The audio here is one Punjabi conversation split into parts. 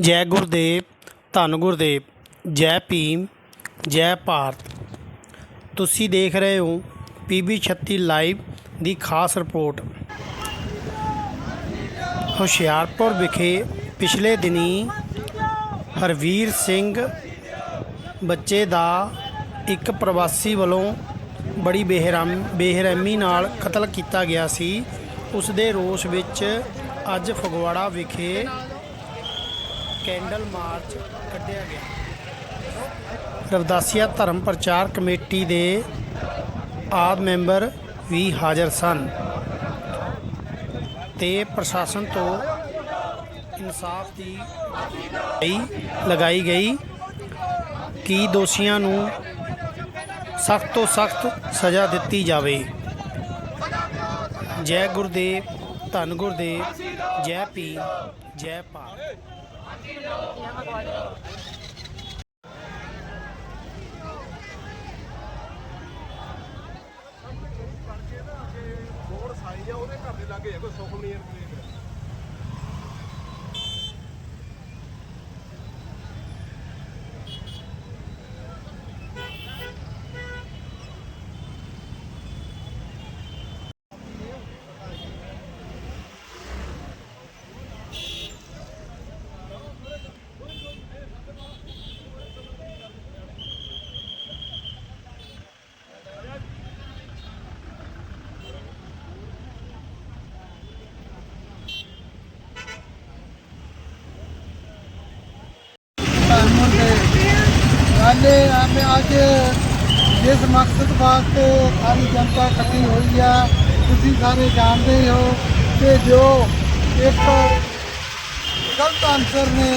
ਜੈ ਗੁਰਦੇਵ, ਧੰਨ ਗੁਰਦੇਵ, ਜੈ ਭੀਮ, ਜੈ ਭਾਰਤ। ਤੁਸੀਂ ਦੇਖ ਰਹੇ ਹੋ ਪੀਬੀ 36 ਲਾਈਵ ਦੀ ਖਾਸ ਰਿਪੋਰਟ। ਹੁਸ਼ਿਆਰਪੁਰ ਵਿਖੇ ਪਿਛਲੇ ਦਿਨੀ ਹਰਵੀਰ ਸਿੰਘ ਬੱਚੇ ਦਾ ਇੱਕ ਪ੍ਰਵਾਸੀ ਵੱਲੋਂ ਬੜੀ ਬੇਹਰਾਮ, ਬੇਰਹਿਮੀ ਨਾਲ ਕਤਲ ਕੀਤਾ ਗਿਆ ਸੀ। ਉਸ ਦੇ ਰੋਸ ਵਿੱਚ ਅੱਜ ਫਗਵਾੜਾ ਵਿਖੇ ਕੈਂਡਲ ਮਾਰਚ ਕੱਢਿਆ ਗਿਆ। ਰਵਦਾਸੀਆ ਧਰਮ ਪ੍ਰਚਾਰ ਕਮੇਟੀ ਦੇ ਆਦ ਮੈਂਬਰ ਵੀ ਹਾਜ਼ਰ ਸਨ ਤੇ ਪ੍ਰਸ਼ਾਸਨ ਤੋਂ ਇਨਸਾਫ ਦੀ ਲਈ ਲਗਾਈ ਗਈ ਕਿ ਦੋਸ਼ੀਆਂ ਨੂੰ ਸਖਤ ਤੋਂ ਸਖਤ ਸਜ਼ਾ ਦਿੱਤੀ ਜਾਵੇ। ਜੈ ਗੁਰਦੇਵ, ਧੰਨ ਗੁਰਦੇਵ, ਜੈ ਭੀਮ, ਜੈ ਭਾਰਤ। ਬਣ ਕੇ ਨਾ ਜੇ ਰੋਡ ਸਾਈ ਆ, ਉਹਦੇ ਘਰ ਦੇ ਲਾਗੇ ਆ, ਕੋਈ ਸੁਖਮਨੀਰ ਕਲੀਨਿਕ वाले हमें आज जिस मकसद वास्ते सारी जनता इकट्ठी हुई है ਤੁਸੀਂ ਸਾਰੇ ਜਾਣਦੇ ਹੋ ਕਿ ਜੋ ਇੱਕ ਗਲਤ ਆਨਸਰ ਨੇ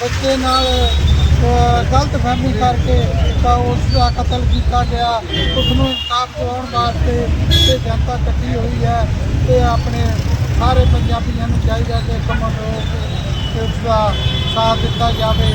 ਬੱਚੇ ਨਾਲ ਅਹ, ਗਲਤ ਫਹਿਮੀ ਕਰਕੇ ਤਾਂ ਉਸ ਦਾ ਕਤਲ ਕੀਤਾ ਗਿਆ ਉਸ ਨੂੰ ਇਨਸਾਫ ਦਿਵਾਉਣ ਵਾਸਤੇ ਤੇ ਜਨਤਾ ਇਕੱਠੀ ਹੋਈ ਹੈ ਤੇ ਆਪਣੇ ਸਾਰੇ ਪੰਜਾਬੀਆਂ ਨੂੰ ਚਾਹੀਦਾ ਕਿ ਕਮਲ ਹੋ ਕੇ ਉਸ ਦਾ ਸਾਥ ਦਿੱਤਾ ਜਾਵੇ